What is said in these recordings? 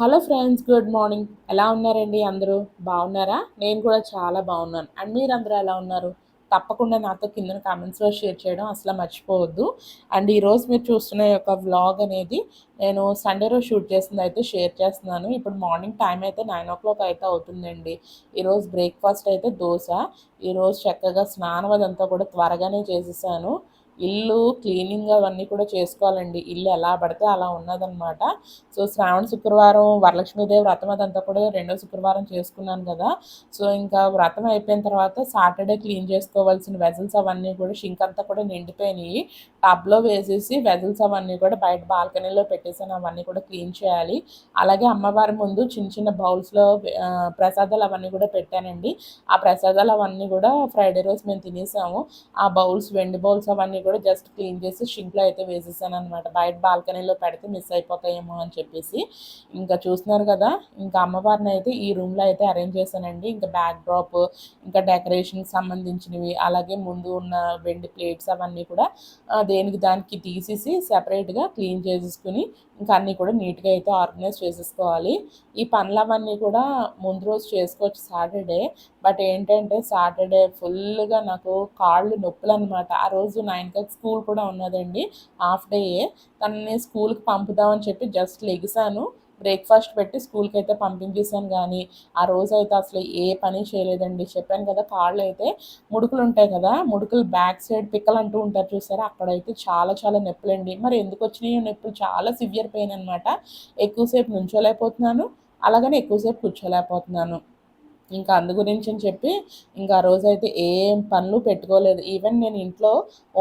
Hello friends good morning. ఎలా ఉన్నారండి అందరూ? బాగున్నారా? నేను కూడా చాలా బాగున్నాను. అండ్ మీరు అందరూ ఎలా ఉన్నారు? తప్పకుండా నాతో కింద కామెంట్స్లో షేర్ చేయడం అసలు మర్చిపోవద్దు. అండ్ ఈరోజు మీరు చూస్తున్న యొక్క వ్లాగ్ అనేది నేను సండే రోజు షూట్ చేసింది అయితే షేర్ చేస్తున్నాను. ఇప్పుడు మార్నింగ్ టైం అయితే నైన్ ఓ క్లాక్ అయితే అవుతుందండి. ఈరోజు బ్రేక్ఫాస్ట్ అయితే దోశ. ఈరోజు చక్కగా స్నానం అదంతా కూడా త్వరగానే చేసేసాను. ఇల్లు క్లీనింగ్ అవన్నీ కూడా చేసుకోవాలండి. ఇల్లు ఎలా పడితే అలా ఉన్నదనమాట సో శ్రావణ శుక్రవారం వరలక్ష్మీదేవి వ్రతం అదంతా కూడా రెండో శుక్రవారం చేసుకున్నాను కదా. సో ఇంకా వ్రతం అయిపోయిన తర్వాత సాటర్డే క్లీన్ చేసుకోవాల్సిన వెజల్స్ అవన్నీ కూడా షింక్ అంతా కూడా నిండిపోయినాయి. టబ్లో వేసేసి వెజల్స్ అవన్నీ కూడా బయట బాల్కనీలో పెట్టేసాను. అవన్నీ కూడా క్లీన్ చేయాలి. అలాగే అమ్మవారి ముందు చిన్న చిన్న బౌల్స్లో ప్రసాదాలు అవన్నీ కూడా పెట్టానండి. ఆ ప్రసాదాలు అవన్నీ కూడా ఫ్రైడే రోజు మేము తినేసాము. ఆ బౌల్స్ వెండి బౌల్స్ అవన్నీ కూడా కూడా జస్ట్ క్లీన్ చేసి షింక్లో అయితే వేసేసాను అనమాట బయట బాల్కనీలో పెడితే మిస్ అయిపోతాయేమో అని చెప్పేసి. ఇంకా చూస్తున్నారు కదా ఇంకా అమ్మవారిని అయితే ఈ రూమ్లో అయితే అరేంజ్ చేశానండి. ఇంకా బ్యాక్ డ్రాప్ ఇంకా డెకరేషన్కి సంబంధించినవి అలాగే ముందు ఉన్న వెండి ప్లేట్స్ అవన్నీ కూడా దేనికి దానికి తీసేసి సెపరేట్గా క్లీన్ చేసేసుకుని ఇంకా అన్నీ కూడా నీట్గా అయితే ఆర్గనైజ్ చేసేసుకోవాలి. ఈ పనులు అవన్నీ కూడా ముందు రోజు చేసుకోవచ్చు సాటర్డే బట్ ఏంటంటే సాటర్డే ఫుల్గా నాకు కాళ్ళు నొప్పులు అనమాట ఆ రోజు నైన్కి స్కూల్ కూడా ఉన్నదండి. హాఫ్ డేయే తనని స్కూల్కి పంపుదామని చెప్పి జస్ట్ లెగిసాను. బ్రేక్ఫాస్ట్ పెట్టి స్కూల్కి అయితే పంపించేసాను కానీ ఆ రోజు అయితే అసలు ఏ పని చేయలేదండి. చెప్పాను కదా కాళ్ళు అయితే ముడుకులు ఉంటాయి కదా ముడుకులు బ్యాక్ సైడ్ పిక్కలు అంటూ ఉంటారు చూసారా? అక్కడైతే చాలా చాలా నొప్పులండి. మరి ఎందుకు వచ్చినాయో నొప్పులు చాలా సివియర్ పెయిన్ అనమాట ఎక్కువసేపు నుంచోలేకపోతున్నాను. అలాగనే ఎక్కువసేపు కూర్చోలేకపోతున్నాను. ఇంకా అందు గురించి అని చెప్పి ఇంకా ఆ రోజు అయితే ఏం పనులు పెట్టుకోలేదు. ఈవెన్ నేను ఇంట్లో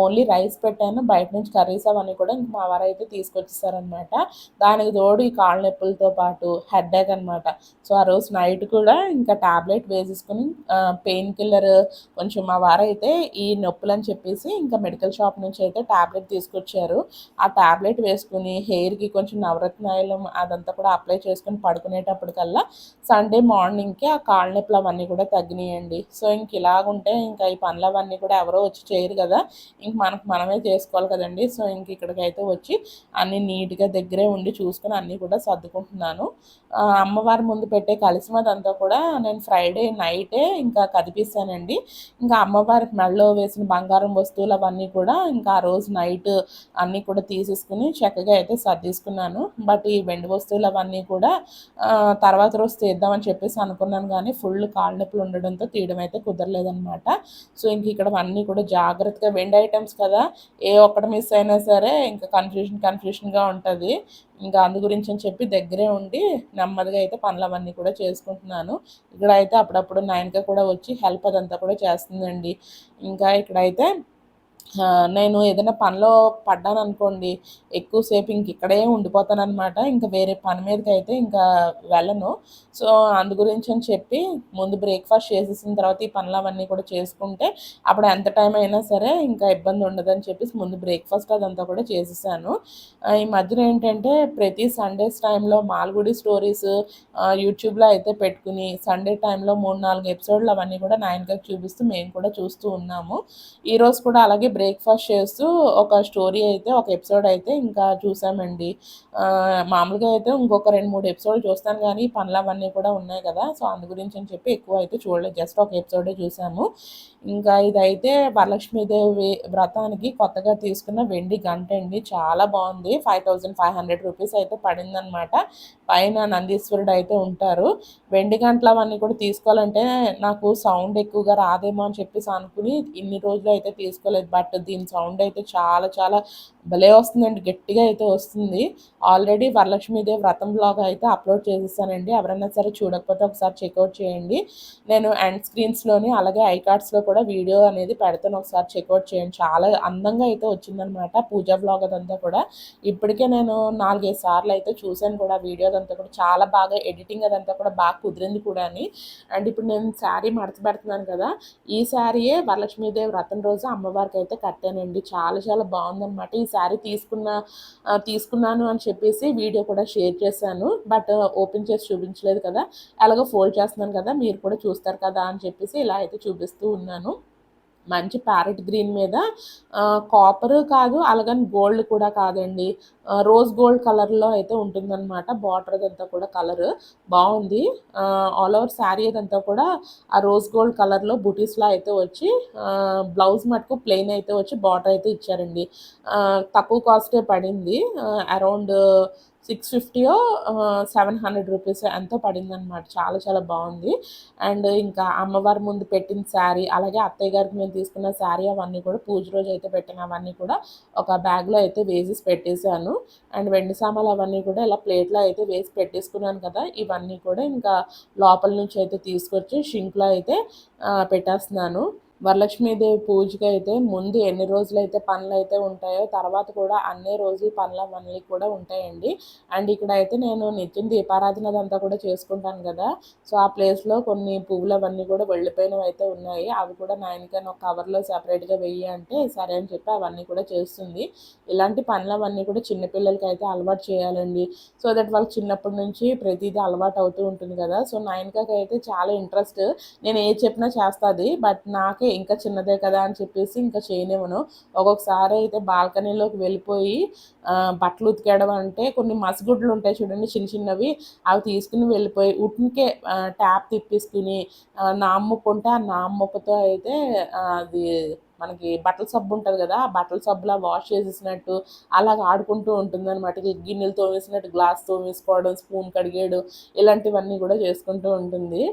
ఓన్లీ రైస్ పెట్టాను. బయట నుంచి కర్రీస్ అవన్నీ కూడా ఇంక మా వారు అయితే తీసుకొచ్చేసారనమాట దానికి తోడు ఈ కాళ్ళ నొప్పులతో పాటు హెడ్ఏక్ అనమాట సో ఆ రోజు నైట్ కూడా ఇంకా ట్యాబ్లెట్ వేసేసుకుని పెయిన్ కిల్లర్ కొంచెం మా వారు అయితే ఈ నొప్పులు అని చెప్పేసి ఇంకా మెడికల్ షాప్ నుంచి అయితే ట్యాబ్లెట్ తీసుకొచ్చారు. ఆ ట్యాబ్లెట్ వేసుకుని హెయిర్కి కొంచెం నవరత్నాయిలం అదంతా కూడా అప్లై చేసుకుని పడుకునేటప్పటికల్లా సండే మార్నింగ్కి ఆ కాళ్ళ నొప్పులు అవన్నీ కూడా తగ్గినాయండి. సో ఇంక ఇలాగుంటే ఇంకా ఈ పనులు అవన్నీ కూడా ఎవరో వచ్చి చేయరు కదా. ఇంక మనకు మనమే చేసుకోవాలి కదండి. సో ఇంక ఇక్కడికైతే వచ్చి అన్నీ నీట్గా దగ్గరే ఉండి చూసుకొని అన్నీ కూడా సర్దుకుంటున్నాను. అమ్మవారి ముందు పెట్టే కలిసిమదంతా కూడా నేను ఫ్రైడే నైటే ఇంకా కదిపిస్తానండి. ఇంకా అమ్మవారికి మెడలో వేసిన బంగారం వస్తువులు అవన్నీ కూడా ఇంకా ఆ రోజు నైట్ అన్నీ కూడా తీసేసుకుని చక్కగా అయితే సర్దీసుకున్నాను. బట్ ఈ వెండి వస్తువులు అవన్నీ కూడా తర్వాత రోజు తీద్దామని చెప్పేసి అనుకున్నాను కానీ ఫుల్ కాళ్ళ నొప్పులు ఉండడంతో తీయడం అయితే కుదరలేదనమాట సో ఇంక ఇక్కడ అన్నీ కూడా జాగ్రత్తగా వెండి ఐటమ్స్ కదా ఏ ఒక్కటి మిస్ అయినా సరే ఇంకా కన్ఫ్యూషన్ కన్ఫ్యూషన్గా ఉంటుంది. ఇంకా అందు గురించి అని చెప్పి దగ్గరే ఉండి నెమ్మదిగా అయితే పనులు అవన్నీ కూడా చేసుకుంటున్నాను. ఇక్కడ అయితే అప్పుడప్పుడు నాయనగా కూడా వచ్చి హెల్ప్ అదంతా కూడా చేస్తుందండి. ఇంకా ఇక్కడైతే నేను ఏదైనా పనిలో పడ్డాను అనుకోండి ఎక్కువసేపు ఇంక ఇక్కడే ఉండిపోతాను అనమాట ఇంకా వేరే పని మీదకి అయితే ఇంకా వెళ్ళను. సో అందు గురించి అని చెప్పి ముందు బ్రేక్ఫాస్ట్ చేసేసిన తర్వాత ఈ పనులు అవన్నీ కూడా చేసుకుంటే అప్పుడు ఎంత టైం అయినా సరే ఇంకా ఇబ్బంది ఉండదని చెప్పేసి ముందు బ్రేక్ఫాస్ట్ అదంతా కూడా చేసేసాను. ఈ మధ్యన ఏంటంటే ప్రతి సండేస్ టైంలో మాల్గుడి స్టోరీస్ యూట్యూబ్లో అయితే పెట్టుకుని సండే టైంలో మూడు నాలుగు ఎపిసోడ్లు అవన్నీ కూడా నైన్గా చూపిస్తూ మేము కూడా చూస్తూ ఉన్నాము. ఈరోజు కూడా అలాగే బ్రేక్ఫాస్ట్ చేస్తూ ఒక స్టోరీ అయితే ఒక ఎపిసోడ్ అయితే ఇంకా చూసామండి. మామూలుగా అయితే ఇంకొక రెండు మూడు ఎపిసోడ్ చూస్తాను కానీ పనులు అవన్నీ కూడా ఉన్నాయి కదా. సో అందు గురించి అని చెప్పి ఎక్కువ అయితే చూడలేదు. జస్ట్ ఒక ఎపిసోడే చూసాము. ఇంకా ఇదైతే వరలక్ష్మీదేవి వ్రతానికి కొత్తగా తీసుకున్న వెండి గంట అండి. చాలా బాగుంది. Five thousand five hundred rupees అయితే పడిందనమాట. పైన నందీశ్వరుడు అయితే ఉంటారు. వెండి గంటలు అవన్నీ కూడా తీసుకోవాలంటే నాకు సౌండ్ ఎక్కువగా రాదేమో అని చెప్పేసి అనుకుని ఇన్ని రోజులు అయితే తీసుకోలేదు. బట్ దీని సౌండ్ అయితే చాలా చాలా భలే వస్తుందండి. గట్టిగా అయితే వస్తుంది. ఆల్రెడీ వరలక్ష్మీదేవి వ్రతం బ్లాగ్ అయితే అప్లోడ్ చేసేసానండి. ఎవరైనా సరే చూడకపోతే ఒకసారి చెక్అవుట్ చేయండి. నేను ఎండ్ స్క్రీన్స్లోని అలాగే ఐ కార్డ్స్లో కూడా వీడియో అనేది పెడతాను. ఒకసారి చెక్అవుట్ చేయండి. చాలా అందంగా అయితే వచ్చిందనమాట పూజా బ్లాగ్ అదంతా కూడా. ఇప్పటికే నేను నాలుగైదు సార్లు అయితే చూశాను కూడా వీడియో అదంతా కూడా. చాలా బాగా ఎడిటింగ్ అదంతా కూడా బాగా కుదిరింది కూడా అని. అండ్ ఇప్పుడు నేను శారీ మడత పెడుతున్నాను కదా ఈ శారీయే వరలక్ష్మీదేవి వ్రతం రోజు అమ్మవారికి అయితే కట్టానండి చాలా చాలా బాగుందనమాట ఈ శారీ తీసుకున్న తీసుకున్నాను అని చెప్పేసి వీడియో కూడా షేర్ చేశాను. బట్ ఓపెన్ చేసి చూపించలేదు కదా. అలాగే ఫోల్డ్ చేస్తున్నాను కదా. మీరు కూడా చూస్తారు కదా అని చెప్పేసి ఇలా అయితే చూపిస్తూ ఉన్నాను. మంచి ప్యారెట్ గ్రీన్ మీద కాపర్ కాదు అలాగని గోల్డ్ కూడా కాదండి. రోజ్ గోల్డ్ కలర్లో అయితే ఉంటుందన్నమాట. బార్డర్ అదంతా కూడా కలర్ బాగుంది. ఆల్ ఓవర్ శారీ అదంతా కూడా ఆ రోజ్ గోల్డ్ కలర్లో బుటీస్లో అయితే వచ్చి బ్లౌజ్ మటుకు ప్లెయిన్ అయితే వచ్చి బార్డర్ అయితే ఇచ్చారండి. తక్కువ కాస్టే పడింది. అరౌండ్ సిక్స్ ఫిఫ్టీయో సెవెన్ హండ్రెడ్ రూపీస్ ఎంతో పడింది అనమాట చాలా చాలా బాగుంది. అండ్ ఇంకా అమ్మవారి ముందు పెట్టిన శారీ అలాగే అత్తయ్య గారికి మేము తీసుకున్న శారీ అవన్నీ కూడా పూజ రోజు అయితే పెట్టిన అవన్నీ కూడా ఒక బ్యాగ్లో అయితే వేసి పెట్టేశాను. అండ్ వెండి సామాన్లు అవన్నీ కూడా ఇలా ప్లేట్లో అయితే వేసి పెట్టేసుకున్నాను కదా ఇవన్నీ కూడా ఇంకా లోపల నుంచి అయితే తీసుకొచ్చి షింక్లో అయితే పెట్టేస్తున్నాను. వరలక్ష్మీదేవి పూజకి అయితే ముందు ఎన్ని రోజులు అయితే పనులు అయితే ఉంటాయో తర్వాత కూడా అన్ని రోజులు పనుల అవన్నీ కూడా ఉంటాయండి. అండ్ ఇక్కడ అయితే నేను నిత్యం దీపారాధన అదంతా కూడా చేసుకుంటాను కదా. సో ఆ ప్లేస్లో కొన్ని పువ్వులు అవన్నీ కూడా వెళ్ళిపోయినవి అయితే ఉన్నాయి. అవి కూడా నాయనకైనా ఒక కవర్లో సపరేట్గా వెయ్యి అంటే సరే అని చెప్పి అవన్నీ కూడా చేస్తుంది. ఇలాంటి పనులు అవన్నీ కూడా చిన్నపిల్లలకి అయితే అలవాటు చేయాలండి. సో దట్ వాళ్ళకి చిన్నప్పటి నుంచి ప్రతిదీ అలవాటు అవుతూ ఉంటుంది కదా. సో నాయనకకి అయితే చాలా ఇంట్రెస్ట్. నేను ఏ చెప్పినా చేస్తుంది. బట్ నాకే ఇంకా చిన్నదే కదా అని చెప్పేసి ఇంకా చేయనివ్వను. ఒక్కొక్కసారి అయితే బాల్కనీలోకి వెళ్ళిపోయి బట్టలు ఉతికేయడం అంటే కొన్ని మసగుడ్లు ఉంటాయి చూడండి చిన్న చిన్నవి అవి తీసుకుని వెళ్ళిపోయి ఉట్నికే ట్యాప్ తిప్పేసుకుని నామ్ముకుంటే ఆ నామ్ముకతో అయితే అది మనకి బట్టల సబ్బు ఉంటుంది కదా ఆ బట్టల సబ్బులా వాష్ చేసేసినట్టు అలాగ ఆడుకుంటూ ఉంటుంది అనమాట గిన్నెలు తోమేసినట్టు గ్లాస్ తోమేసుకోవడం స్పూన్ కడిగేయడం ఇలాంటివన్నీ కూడా చేసుకుంటూ ఉంటుంది.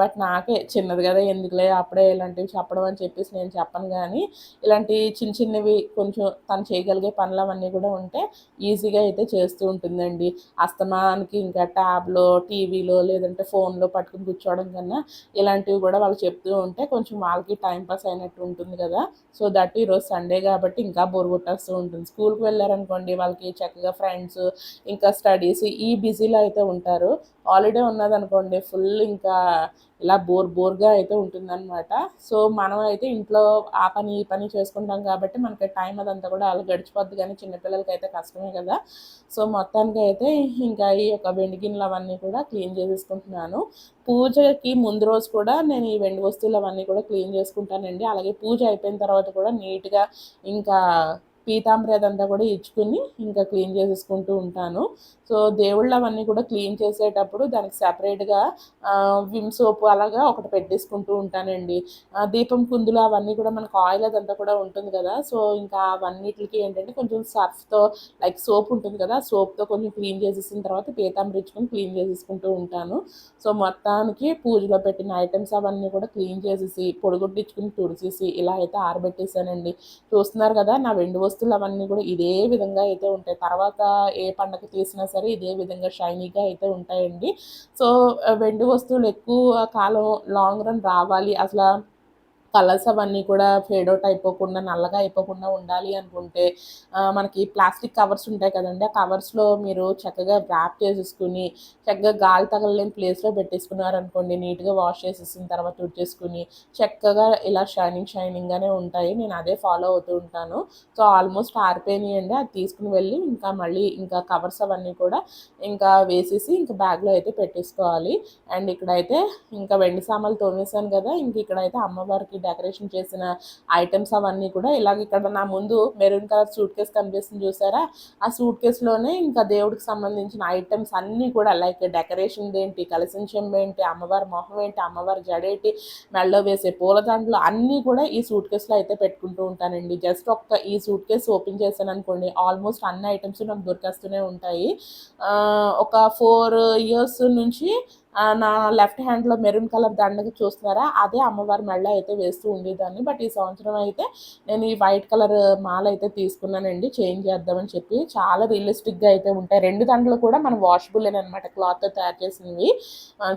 బట్ నాకే చిన్నది కదా ఎందుకులే అప్పుడే ఇలాంటివి చెప్పడం అని చెప్పేసి నేను చెప్పను కానీ ఇలాంటి చిన్న చిన్నవి కొంచెం తను చేయగలిగే పనులు అవన్నీ కూడా ఉంటే ఈజీగా అయితే చేస్తూ ఉంటుందండి. అస్తమానికి ఇంకా ట్యాబ్లో టీవీలో లేదంటే ఫోన్లో పట్టుకుని కూర్చోవడం కన్నా ఇలాంటివి కూడా వాళ్ళు చెప్తూ ఉంటే కొంచెం వాళ్ళకి టైం పాస్ అయినట్టు ఉంటుంది కదా. కదా సో దట్ ఈరోజు సండే కాబట్టి ఇంకా బోర్ కొట్టేస్తూ ఉంటుంది. స్కూల్కి వెళ్ళారనుకోండి వాళ్ళకి చక్కగా ఫ్రెండ్స్ ఇంకా స్టడీస్ ఈ బిజీలో అయితే ఉంటారు. హాలిడే ఉన్నదనుకోండి ఫుల్ ఇంకా ఇలా బోర్ బోర్గా అయితే ఉంటుందన్నమాట. సో మనం అయితే ఇంట్లో ఆ పని ఈ పని చేసుకుంటాం కాబట్టి మనకి టైం అదంతా కూడా అలా గడిచిపోద్ది కానీ చిన్నపిల్లలకి అయితే కష్టమే కదా. సో మొత్తానికి అయితే ఇంకా ఈ యొక్క వెండి గిన్నెలు అవన్నీ కూడా క్లీన్ చేసేసుకుంటున్నాను. పూజకి ముందు రోజు కూడా నేను ఈ వెండి వస్తువులు అవన్నీ కూడా క్లీన్ చేసుకుంటానండి. అలాగే పూజ అయిపోయిన తర్వాత కూడా నీట్గా ఇంకా పీతాంబరి అదంతా కూడా ఇచ్చుకుని ఇంకా క్లీన్ చేసేసుకుంటూ ఉంటాను. సో దేవుళ్ళు అవన్నీ కూడా క్లీన్ చేసేటప్పుడు దానికి సపరేట్గా విమ్ సోపు అలాగా ఒకటి పెట్టేసుకుంటూ ఉంటానండి. దీపం కుందులు అవన్నీ కూడా మనకు ఆయిల్ అదంతా కూడా ఉంటుంది కదా. సో ఇంకా అవన్నిటికి ఏంటంటే కొంచెం సర్ఫ్తో లైక్ సోప్ ఉంటుంది కదా సోప్తో కొంచెం క్లీన్ చేసేసిన తర్వాత పీతాంబరి ఇచ్చుకొని క్లీన్ చేసేసుకుంటూ ఉంటాను. సో మొత్తానికి పూజలో పెట్టిన ఐటమ్స్ అవన్నీ కూడా క్లీన్ చేసేసి పొడిగొట్టించుకుని తుడిచేసి ఇలా అయితే ఆరబెట్టేసానండి చూస్తున్నారు కదా నా వెండి వస్తువు వస్తువులు అవన్నీ కూడా ఇదే విధంగా అయితే ఉంటాయి. తర్వాత ఏ పండగ తీసినా సరే ఇదే విధంగా షైనీగా అయితే ఉంటాయండి. సో వెండి వస్తువులు ఎక్కువ కాలం లాంగ్ రన్ రావాలి. అసలు కలర్స్ అవన్నీ కూడా ఫేడ్ అవుట్ అయిపోకుండా నల్లగా అయిపోకుండా ఉండాలి అనుకుంటే మనకి ప్లాస్టిక్ కవర్స్ ఉంటాయి కదండి. ఆ కవర్స్లో మీరు చక్కగా ర్యాప్ చేసేసుకుని చక్కగా గాలి తగలలేని ప్లేస్లో పెట్టేసుకున్నారనుకోండి నీట్గా వాష్ చేసేసిన తర్వాత ఉడిచేసుకుని చక్కగా ఇలా షైనింగ్ షైనింగ్గానే ఉంటాయి. నేను అదే ఫాలో అవుతూ ఉంటాను. సో ఆల్మోస్ట్ ఆరిపోయినాయండి. అది తీసుకుని వెళ్ళి ఇంకా మళ్ళీ ఇంకా కవర్స్ అవన్నీ కూడా ఇంకా వేసేసి ఇంకా బ్యాగ్లో అయితే పెట్టేసుకోవాలి. అండ్ ఇక్కడైతే ఇంకా వెండి సామాన్లు తోమేశాను కదా ఇంక ఇక్కడైతే అమ్మవారికి డెకరేషన్ చేసిన ఐటమ్స్ అవన్నీ కూడా ఇలాగ ఇక్కడ నా ముందు మెరూన్ కలర్ సూట్ కేసు కనిపిస్తుంది చూసారా? ఆ సూట్ కేసులోనే ఇంకా దేవుడికి సంబంధించిన ఐటమ్స్ అన్నీ కూడా లైక్ డెకరేషన్ ఏంటి కలిసిన చెంబు ఏంటి? అమ్మవారి మొహం ఏంటి? అమ్మవారి జడేటి మెళ్ళో వేసే పూలదండలు అన్నీ కూడా ఈ సూట్ కేసులో అయితే పెట్టుకుంటూ ఉంటానండి. జస్ట్ ఒక్క ఈ సూట్ కేసు ఓపెన్ చేశాను అనుకోండి ఆల్మోస్ట్ అన్ని ఐటమ్స్ నాకు దొరికేస్తూనే ఉంటాయి. ఒక ఫోర్ ఇయర్స్ నుంచి నా లెఫ్ట్ హ్యాండ్లో మెరూన్ కలర్ దండకి చూస్తున్నారా? అదే అమ్మవారి మెళ్ళ అయితే వేస్తూ ఉండేదాన్ని. బట్ ఈ సంవత్సరం అయితే నేను ఈ వైట్ కలర్ మాల అయితే తీసుకున్నానండి. చేంజ్ చేద్దామని చెప్పి చాలా రియలిస్టిక్గా అయితే ఉంటాయి. రెండు దండలు కూడా మన వాషబుల్ అనమాట క్లాత్తో తయారు చేసినవి.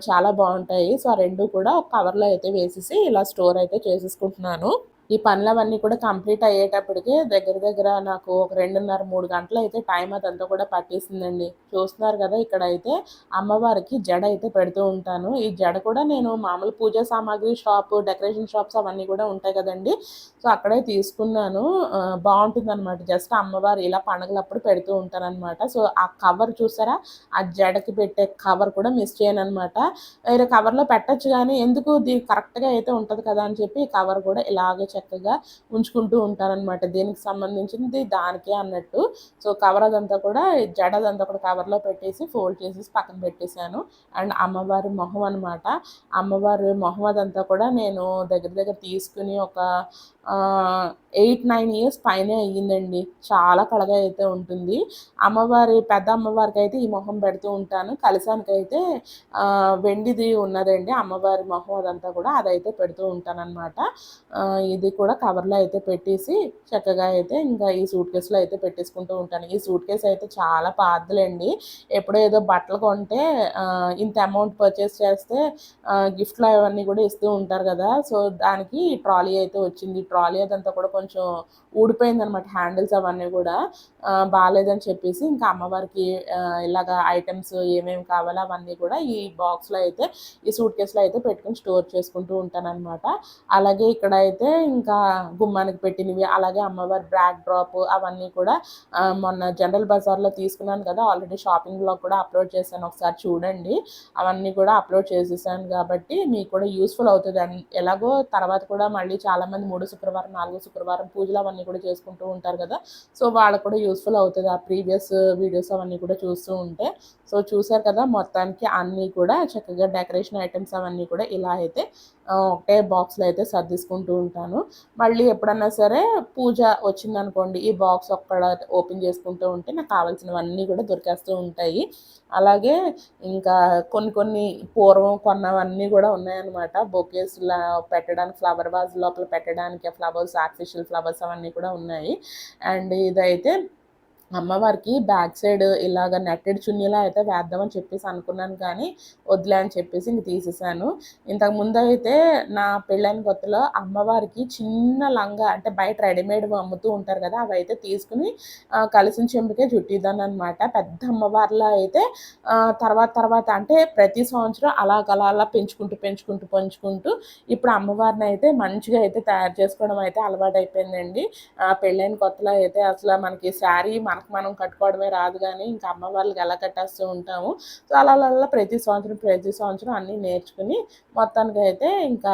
చాలా బాగుంటాయి. సో ఆ రెండు కూడా ఒక కవర్లో అయితే వేసేసి ఇలా స్టోర్ అయితే చేసేసుకుంటున్నాను. ఈ పనులవన్నీ కూడా కంప్లీట్ అయ్యేటప్పటికి దగ్గర దగ్గర నాకు ఒక రెండున్నర మూడు గంటలు అయితే టైం అదంతా కూడా పట్టేసిందండి. చూస్తున్నారు కదా ఇక్కడ అయితే అమ్మవారికి జడ అయితే పెడుతూ ఉంటాను. ఈ జడ కూడా నేను మామూలు పూజా సామాగ్రి షాప్ డెకరేషన్ షాప్స్ అవన్నీ కూడా ఉంటాయి కదండి. సో అక్కడే తీసుకున్నాను. బాగుంటుంది అనమాట జస్ట్ అమ్మవారు ఇలా పండగలప్పుడు పెడుతూ ఉంటాను అనమాట సో ఆ కవర్ చూసారా? ఆ జడకి పెట్టే కవర్ కూడా మిస్ చేయను అనమాట వేరే కవర్లో పెట్టచ్చు కానీ ఎందుకు? దీనికి కరెక్ట్గా అయితే ఉంటుంది కదా అని చెప్పి కవర్ కూడా ఇలాగే చక్కగా ఉంచుకుంటూ ఉంటారనమాట దీనికి సంబంధించింది? దానికే అన్నట్టు. సో కవర్ అదంతా కూడా జడదంతా కూడా కవర్లో పెట్టేసి ఫోల్డ్ చేసేసి పక్కన పెట్టేశాను. అండ్ అమ్మవారి మొహం అనమాట అమ్మవారి మొహం అదంతా కూడా నేను దగ్గర దగ్గర తీసుకుని ఒక ఎయిట్ నైన్ ఇయర్స్ పైనే అయ్యిందండి. చాలా కళగా అయితే ఉంటుంది. అమ్మవారి పెద్ద అమ్మవారికి అయితే ఈ మొహం పెడుతూ ఉంటాను. కలిసానికైతే వెండిది ఉన్నదండి. అమ్మవారి మొహం అదంతా కూడా అదైతే పెడుతూ ఉంటానన్నమాట. ఇది కూడా కవర్లో అయితే పెట్టేసి చక్కగా అయితే ఇంకా ఈ సూట్ కేసులో అయితే పెట్టేసుకుంటూ ఉంటాను. ఈ సూట్ కేసు అయితే చాలా పాతలండి ఎప్పుడో ఏదో బట్టలు కొంటే ఇంత అమౌంట్ పర్చేస్ చేస్తే గిఫ్ట్లు అవన్నీ కూడా ఇస్తూ ఉంటారు కదా. సో దానికి ట్రాలీ అయితే వచ్చింది. ట్రాలీ అదంతా కూడా కొంచెం ఊడిపోయింది అనమాట హ్యాండిల్స్ అవన్నీ కూడా. బాగాలేదని చెప్పేసి ఇంకా అమ్మవారికి ఇలాగ ఐటమ్స్ ఏమేమి కావాలో అవన్నీ కూడా ఈ బాక్స్లో అయితే ఈ సూట్ కేసులో అయితే పెట్టుకుని స్టోర్ చేసుకుంటూ ఉంటానన్నమాట. అలాగే ఇక్కడ అయితే ఇంకా గుమ్మానికి పెట్టినవి అలాగే అమ్మవారి బ్రాక్ డ్రాప్ అవన్నీ కూడా మొన్న జనరల్ బజార్లో తీసుకున్నాను కదా ఆల్రెడీ షాపింగ్ బ్లాగ్ కూడా అప్లోడ్ చేశాను. ఒకసారి చూడండి. అవన్నీ కూడా అప్లోడ్ చేసేసాను కాబట్టి మీకు కూడా యూస్ఫుల్ అవుతుంది ఎలాగో తర్వాత కూడా మళ్ళీ చాలామంది మూడు శుక్రవారం నాలుగు శుక్రవారం పూజలు అవన్నీ కూడా చేసుకుంటూ ఉంటారు కదా. సో వాళ్ళకు కూడా యూస్ఫుల్ అవుతుంది ఆ ప్రీవియస్ వీడియోస్ అవన్నీ కూడా చూస్తూ ఉంటే. సో చూసారు కదా మొత్తానికి అన్నీ కూడా చక్కగా డెకరేషన్ ఐటమ్స్ అవన్నీ కూడా ఇలా అయితే ఒకటే బాక్స్లో అయితే సర్దిసుకుంటూ ఉంటాను. మళ్ళీ ఎప్పుడన్నా సరే పూజ వచ్చిందనుకోండి ఈ బాక్స్ ఒక్కడ ఓపెన్ చేసుకుంటూ ఉంటే నాకు కావాల్సినవన్నీ కూడా దొరికేస్తూ ఉంటాయి. అలాగే ఇంకా కొన్ని కొన్ని పూర్వం కొన్నవన్నీ కూడా ఉన్నాయన్నమాట. బొకేస్లా పెట్టడానికి ఫ్లవర్ వాజ్ లోపల పెట్టడానికి ఫ్లవర్స్ ఆర్టిఫిషియల్ ఫ్లవర్స్ అవన్నీ కూడా ఉన్నాయి. అండ్ ఇదైతే అమ్మవారికి బ్యాక్ సైడ్ ఇలాగ నెట్టెడ్ చున్నీలా అయితే వేద్దామని చెప్పేసి అనుకున్నాను కానీ వద్దులే అని చెప్పేసి ఇంక తీసేసాను. ఇంతకు ముందు అయితే నా పెళ్ళైన కొత్తలో అమ్మవారికి చిన్న లంగా అంటే బయట రెడీమేడ్ అమ్ముతూ ఉంటారు కదా అవి అయితే తీసుకుని కలిసిన చెంపుకే చుట్టిద్దాను అనమాట పెద్ద అమ్మవారిలో అయితే తర్వాత తర్వాత అంటే ప్రతి సంవత్సరం అలా అలా అలా పెంచుకుంటూ పెంచుకుంటూ పెంచుకుంటూ ఇప్పుడు అమ్మవారిని అయితే మంచిగా అయితే తయారు చేసుకోవడం అయితే అలవాటు అయిపోయిందండి పెళ్ళైన కొత్తలో అయితే అసలు మనకి శారీ మన నాకు మనం కట్టుకోవడమే రాదు కానీ ఇంకా అమ్మ వాళ్ళకి ఎలా కట్టేస్తూ ఉంటాము. సో అలా అలా ప్రతి సంవత్సరం ప్రతి సంవత్సరం అన్నీ నేర్చుకుని మొత్తానికి అయితే ఇంకా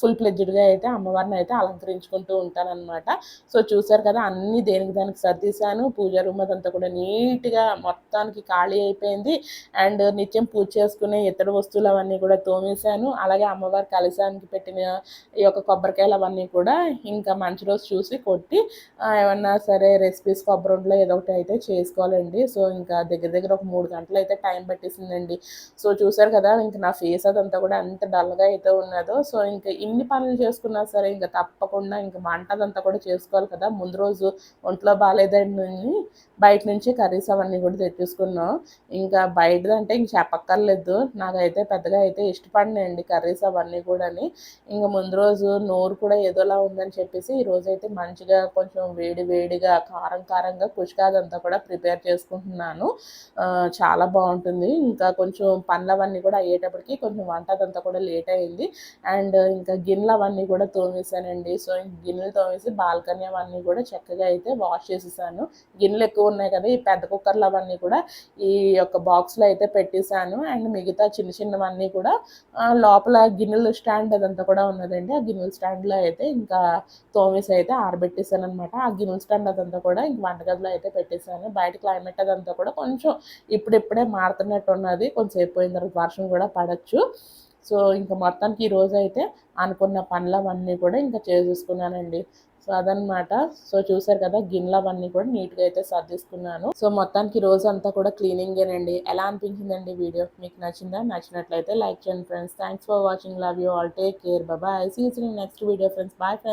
ఫుల్ ప్లెడ్జ్డ్గా అయితే అమ్మవారిని అయితే అలంకరించుకుంటూ ఉంటానన్నమాట. సో చూసారు కదా అన్నీ దేనికి దానికి సర్దిశాను. పూజ రూమ్ అదంతా కూడా నీట్గా మొత్తానికి ఖాళీ అయిపోయింది. అండ్ నిత్యం పూజ చేసుకునే ఇతర వస్తువులు అవన్నీ కూడా తోమేశాను. అలాగే అమ్మవారి కలశానికి పెట్టిన ఈ యొక్క కొబ్బరికాయలు అవన్నీ కూడా ఇంకా మంచి రోజు చూసి కొట్టి ఏమన్నా సరే రెసిపీస్ కొబ్బరి ఏదో ఒకటి అయితే చేసుకోవాలండి. సో ఇంకా దగ్గర దగ్గర ఒక మూడు గంటలు అయితే టైం పట్టేసిందండి. సో చూసారు కదా ఇంకా నా ఫేస్ అదంతా కూడా అంత డల్గా అయితే ఉన్నదో సో ఇంకా ఇన్ని పనులు చేసుకున్నా సరే ఇంకా తప్పకుండా ఇంకా మంట అదంతా కూడా చేసుకోవాలి కదా. ముందు రోజు ఒంట్లో బాగాలేదండి బయట నుంచి కర్రీస్ అవన్నీ కూడా తెచ్చేసుకున్నాం. ఇంకా బయటదంటే ఇంక చెప్పక్కర్లేదు. నాకైతే పెద్దగా అయితే ఇష్టపడినాయండి కర్రీస్ అవన్నీ కూడాని. ఇంకా ముందు రోజు నోరు కూడా ఏదోలా ఉందని చెప్పేసి ఈరోజు అయితే మంచిగా కొంచెం వేడి వేడిగా కారం కారంగా అదంతా కూడా ప్రిపేర్ చేసుకుంటున్నాను. చాలా బాగుంటుంది. ఇంకా కొంచెం పనులవన్నీ కూడా అయ్యేటప్పటికి కొంచెం వంట అదంతా కూడా లేట్ అయింది. అండ్ ఇంకా గిన్నెలు అవన్నీ కూడా తోమేశానండి. సో గిన్నెలు తోమేసి బాల్కనీ అవన్నీ కూడా చక్కగా అయితే వాష్ చేసేసాను. గిన్నెలు ఎక్కువ ఉన్నాయి కదా ఈ పెద్ద కుక్కర్లు అవన్నీ కూడా ఈ యొక్క బాక్స్లో అయితే పెట్టేశాను. అండ్ మిగతా చిన్న చిన్నవన్నీ కూడా లోపల గిన్నెలు స్టాండ్ అదంతా కూడా ఉన్నదండి. ఆ గిన్నెల స్టాండ్లో అయితే ఇంకా తోమేసి అయితే ఆరబెట్టేశాను అనమాట ఆ గిన్నెల స్టాండ్ అదంతా కూడా ఇంక వంటగదిలో అయితే పెట్టేశాను. బయట క్లైమేట్ అదంతా కూడా కొంచెం ఇప్పుడిప్పుడే మారుతున్నట్టు ఉన్నది కొంచెం అయిపోయిన తర్వాత వర్షం కూడా పడచ్చు. సో ఇంకా మొత్తానికి ఈరోజు అయితే అనుకున్న పనులవన్నీ కూడా ఇంకా చేసేసుకున్నానండి. సో అదనమాట సో చూసారు కదా గిన్నెలు అవన్నీ కూడా నీట్గా అయితే సర్దిస్తున్నాను సో మొత్తానికి రోజు అంతా కూడా క్లీనింగేనండి. ఎలా అనిపించిందండి వీడియో? మీకు నచ్చిందా? నచ్చినట్లయితే లైక్ చేయండి friends. Thanks for watching love you all take care bye see next video friends bye friends